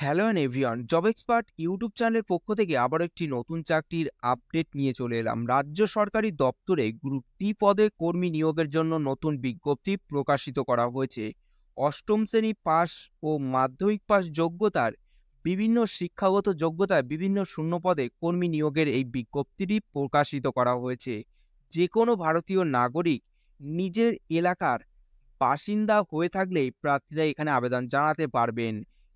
Hello and everyone job expert YouTube চ্যানেলের পক্ষ থেকে আবার একটি নতুন চাকরির আপডেট নিয়ে চলে এলাম। রাজ্য সরকারি দপ্তরে গ্রুপ টি পদে কর্মী নিয়োগের জন্য নতুন বিজ্ঞপ্তি প্রকাশিত করা হয়েছে। অষ্টম শ্রেণি পাস ও মাধ্যমিক পাস যোগ্যতার বিভিন্ন শিক্ষাগত যোগ্যতায় বিভিন্ন শূন্য পদে কর্মী নিয়োগের এই বিজ্ঞপ্তিটি প্রকাশিত করা হয়েছে। যে কোনো ভারতীয় নাগরিক নিজের এলাকার বাসিন্দা হয়ে থাকলেই প্রার্থীরা এখানে আবেদন জানাতে পারবেন।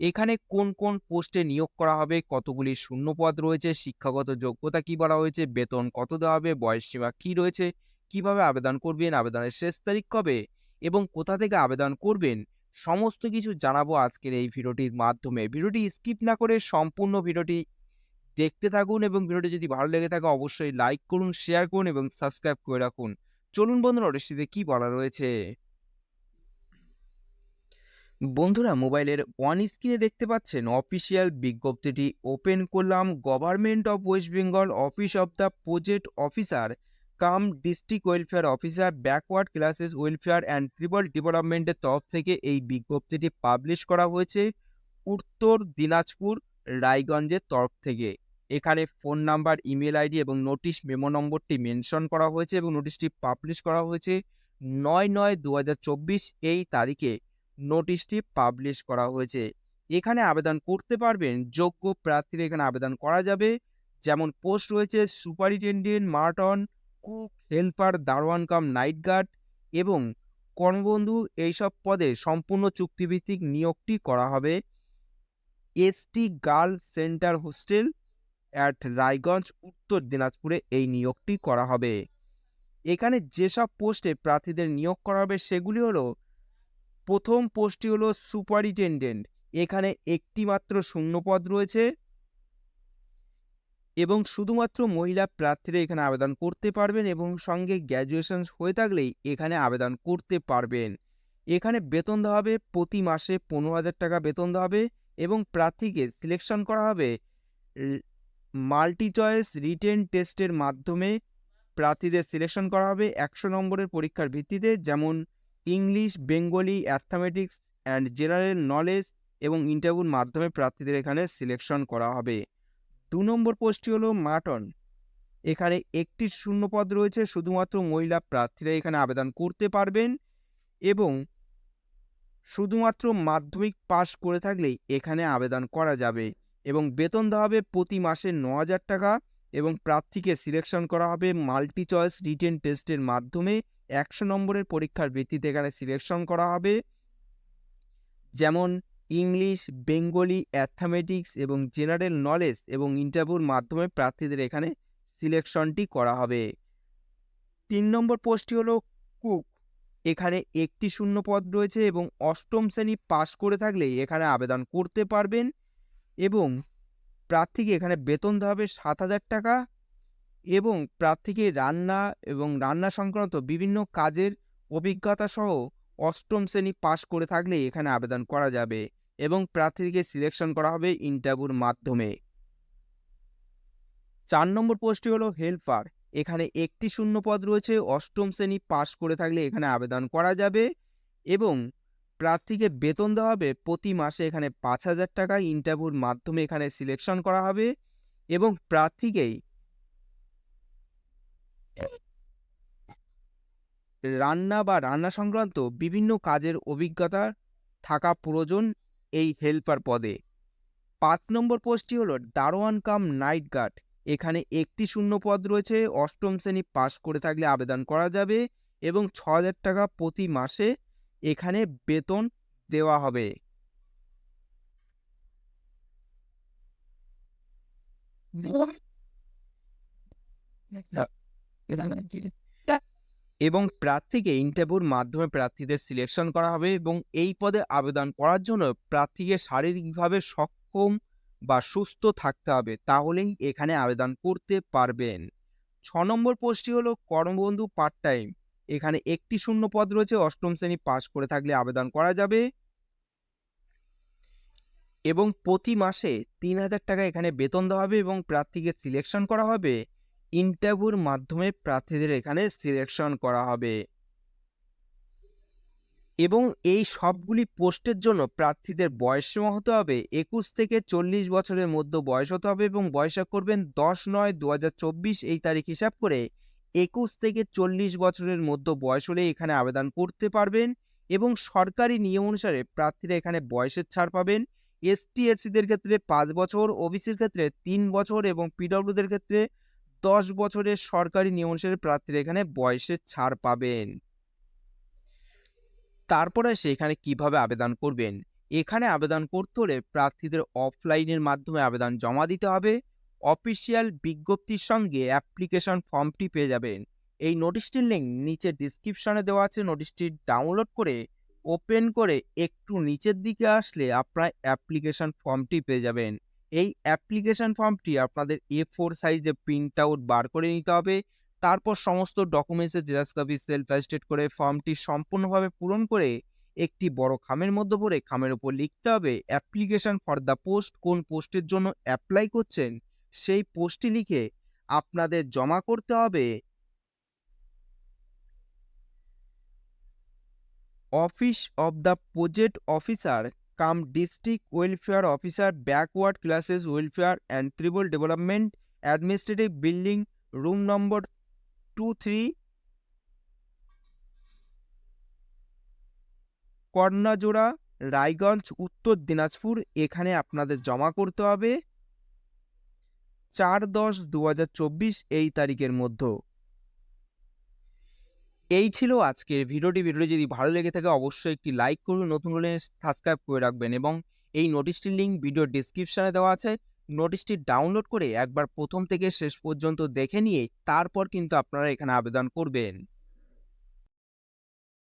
এখানে কোন কোন পোস্টে নিয়োগ করা হবে? কতগুলি শূন্য পদ রয়েছে? শিক্ষাগত যোগ্যতা কি বলা হয়েছে? বেতন কত দেওয়া হবে? বয়স সীমা কি রয়েছে? কীভাবে আবেদন করবেন? আবেদনের শেষ তারিখ কবে? এবং কোথা থেকে আবেদন করবেন? সমস্ত কিছু জানাব আজকের এই ভিডিওটির মাধ্যমে। ভিডিওটি স্কিপ না করে সম্পূর্ণ ভিডিওটি দেখতে থাকুন এবং ভিডিওটি যদি ভালো লেগে থাকে অবশ্যই লাইক করুন, শেয়ার করুন এবং সাবস্ক্রাইব করে রাখুন। চলুন বন্ধুরা ওটিতে কি বলা রয়েছে? বন্ধুরা, মোবাইলের ওয়ান স্ক্রিনে দেখতে পাচ্ছেন অফিসিয়াল বিজ্ঞপ্তিটি ওপেন করলাম। Government of West Bengal office of the project officer cum district welfare officer backward classes welfare and tribal ডেভেলপমেন্টের তরফ থেকে এই বিজ্ঞপ্তিটি পাবলিশ করা হয়েছে উত্তর দিনাজপুর, রায়গঞ্জের তরফ থেকে। এখানে ফোন নাম্বার ইমেল আইডি এবং নোটিশ মেমো নম্বরটি মেনশন করা হয়েছে এবং নোটিশটি পাবলিশ করা হয়েছে। নয় নয় দু এই তারিখে নোটিশটি পাবলিশ করা হয়েছে। এখানে আবেদন করতে পারবেন, যোগ্য প্রার্থীরা এখানে আবেদন করা যাবে। যেমন পোস্ট রয়েছে সুপারিনটেন্ডেন্ট মার্টন কুক হেল্পার দারোয়ান কাম নাইট গার্ড এবং কর্মবন্ধু এইসব পদে সম্পূর্ণ চুক্তিভিত্তিক নিয়োগটি করা হবে। ST girl centre hostel at Raiganj, উত্তর দিনাজপুরে এই নিয়োগটি করা হবে। এখানে যেসব পোস্টে প্রার্থীদের নিয়োগ করা হবে, সেগুলি হলো প্রথম পোস্টটি হলো সুপারিটেন্ডেন্ট এখানে একটি মাত্র শূন্যপদ রয়েছে। এবং শুধুমাত্র মহিলা প্রার্থীরা এখানে আবেদন করতে পারবেন এবং সঙ্গে গ্র্যাজুয়েশন হয়ে থাকলেই এখানে আবেদন করতে পারবেন। এখানে বেতন দেওয়া হবে, প্রতি মাসে পনেরো হাজার টাকা বেতন দেওয়া হবে এবং প্রার্থীকে সিলেকশন করা হবে। মাল্টি চয়েস রিটেন টেস্টের মাধ্যমে প্রার্থীদের সিলেকশন করা হবে। একশো নম্বরের পরীক্ষার ভিত্তিতে যেমন English, Bengali arithmetics and general knowledge এবং ইন্টারভিউর মাধ্যমে প্রার্থীদের এখানে সিলেকশন করা হবে। দু নম্বর পোস্টটি হলো মাটন এখানে একটি শূন্যপদ রয়েছে, শুধুমাত্র মহিলা প্রার্থীরা এখানে আবেদন করতে পারবেন এবং শুধুমাত্র মাধ্যমিক পাস করে থাকলেই এখানে আবেদন করা যাবে এবং বেতন দেওয়া হবে প্রতি মাসে ন হাজার টাকা এবং প্রার্থীকে সিলেকশন করা হবে মাল্টি চয়েস রিটেন টেস্টের মাধ্যমে একশো নম্বরের পরীক্ষার ভিত্তিতে এখানে সিলেকশন করা হবে। যেমন ইংলিশ, বেঙ্গলি অ্যাথমেটিক্স এবং জেনারেল নলেজ এবং ইন্টারভিউর মাধ্যমে প্রার্থীদের এখানে সিলেকশনটি করা হবে। তিন নম্বর পোস্টটি হলো কুক এখানে একটি শূন্য পদ রয়েছে এবং অষ্টম শ্রেণি পাস করে থাকলে এখানে আবেদন করতে পারবেন এবং প্রার্থীকে এখানে বেতন দেওয়া হবে সাত হাজার টাকা। এবং প্রার্থীকে রান্না এবং রান্না সংক্রান্ত বিভিন্ন কাজের অভিজ্ঞতা সহ অষ্টম শ্রেণি পাস করে থাকলে এখানে আবেদন করা যাবে এবং প্রার্থীকে সিলেকশন করা হবে ইন্টারভিউর মাধ্যমে। চার নম্বর পোস্টটি হলো হেল্পার এখানে একটি শূন্য পদ রয়েছে, অষ্টম শ্রেণি পাস করে থাকলে এখানে আবেদন করা যাবে এবং প্রার্থীকে বেতন দেওয়া হবে প্রতি মাসে এখানে পাঁচ হাজার টাকা। ইন্টারভিউর মাধ্যমে এখানে সিলেকশন করা হবে এবং প্রার্থীকেই রান্না বা রান্না সংক্রান্ত বিভিন্ন কাজের অভিজ্ঞতা থাকা প্রয়োজন এই হেল্পার পদে। পাঁচ নম্বর পোস্টটি হলো দারোয়ান কাম নাইট গার্ড। এখানে একটি শূন্য পদ রয়েছে, অষ্টম শ্রেণি পাস করে থাকলে আবেদন করা যাবে এবং ছ হাজার টাকা প্রতি মাসে এখানে বেতন দেওয়া হবে। এবং প্রার্থীকে ইন্টারভিউর মাধ্যমে প্রার্থীদের সিলেকশন করা হবে এবং এই পদে আবেদন করার জন্য প্রার্থীকে শারীরিকভাবে সক্ষম বা সুস্থ থাকতে হবে, তাহলেই এখানে আবেদন করতে পারবেন। ছ নম্বর পোস্টটি হলো কর্মবন্ধু পার্ট টাইম এখানে একটি শূন্য পদ রয়েছে, অষ্টম শ্রেণি পাস করে থাকলে আবেদন করা যাবে। এবং প্রতি মাসে তিন হাজার টাকা এখানে বেতন দেওয়া হবে এবং প্রার্থীকে সিলেকশন করা হবে। ইন্টারভিউর মাধ্যমে প্রার্থীদের এখানে সিলেকশন করা হবে। এবং এই সবগুলি পোস্টের জন্য প্রার্থীদের বয়সসীমা হতে হবে একুশ থেকে চল্লিশ বছরের মধ্যে বয়স হতে হবে এবং বয়সা করবেন দশ নয় দু এই তারিখ হিসাব করে একুশ থেকে চল্লিশ বছরের মধ্যে বয়স হলে এখানে আবেদন করতে পারবেন এবং সরকারি নিয়ম অনুসারে প্রার্থীরা এখানে বয়সের ছাড় পাবেন। এসটি এসসিদের ক্ষেত্রে পাঁচ বছর ওবিসির ক্ষেত্রে তিন বছর এবং পিডব্লিউদের ক্ষেত্রে দশ বছরের সরকারি নিয়ম অনুসারে প্রার্থীরা এখানে বয়সের ছাড় পাবেন। তারপরে এসে এখানে কীভাবে আবেদন করবেন? এখানে আবেদন করতে হলে প্রার্থীদের অফলাইনের মাধ্যমে আবেদন জমা দিতে হবে। অফিসিয়াল বিজ্ঞপ্তির সঙ্গে অ্যাপ্লিকেশন ফর্মটি পেয়ে যাবেন। এই নোটিশটির লিঙ্ক নিচে ডিসক্রিপশনে দেওয়া আছে। নোটিশটি ডাউনলোড করে, ওপেন করে একটু নিচের দিকে আসলে আপনার অ্যাপ্লিকেশন ফর্মটি পেয়ে যাবেন। এই অ্যাপ্লিকেশন ফর্মটি আপনাদের এ ফোর সাইজে প্রিন্ট আউট বার করে নিতে হবে। তারপর সমস্ত ডকুমেন্টসের জেরক্স কপি সেলফ অ্যাস্টেট করে ফর্মটি সম্পূর্ণভাবে পূরণ করে একটি বড় খামের মধ্যে ভরে খামের উপর লিখতে হবে অ্যাপ্লিকেশন ফর দ্য পোস্ট কোন পোস্টের জন্য অ্যাপ্লাই করছেন, সেই পোস্টটি লিখে আপনাদের জমা করতে হবে। Office of the project officer cum district welfare officer backward classes welfare and tribal development administrative building room number two three Karnajora, Raiganj, Uttar Dinajpur, এখানে আপনাদের জমা করতে হবে। চার দশ দু এই তারিখের মধ্যে। এই ছিল আজকের ভিডিওটি ভিডিওটি যদি ভালো লেগে থাকে অবশ্যই একটি লাইক করুন, নতুন হলে সাবস্ক্রাইব করে রাখবেন এবং এই নোটিশটির লিঙ্ক ভিডিও ডিসক্রিপশানে দেওয়া আছে। নোটিশটি ডাউনলোড করে একবার প্রথম থেকে শেষ পর্যন্ত দেখে নিয়ে তারপর কিন্তু আপনারা এখানে আবেদন করবেন।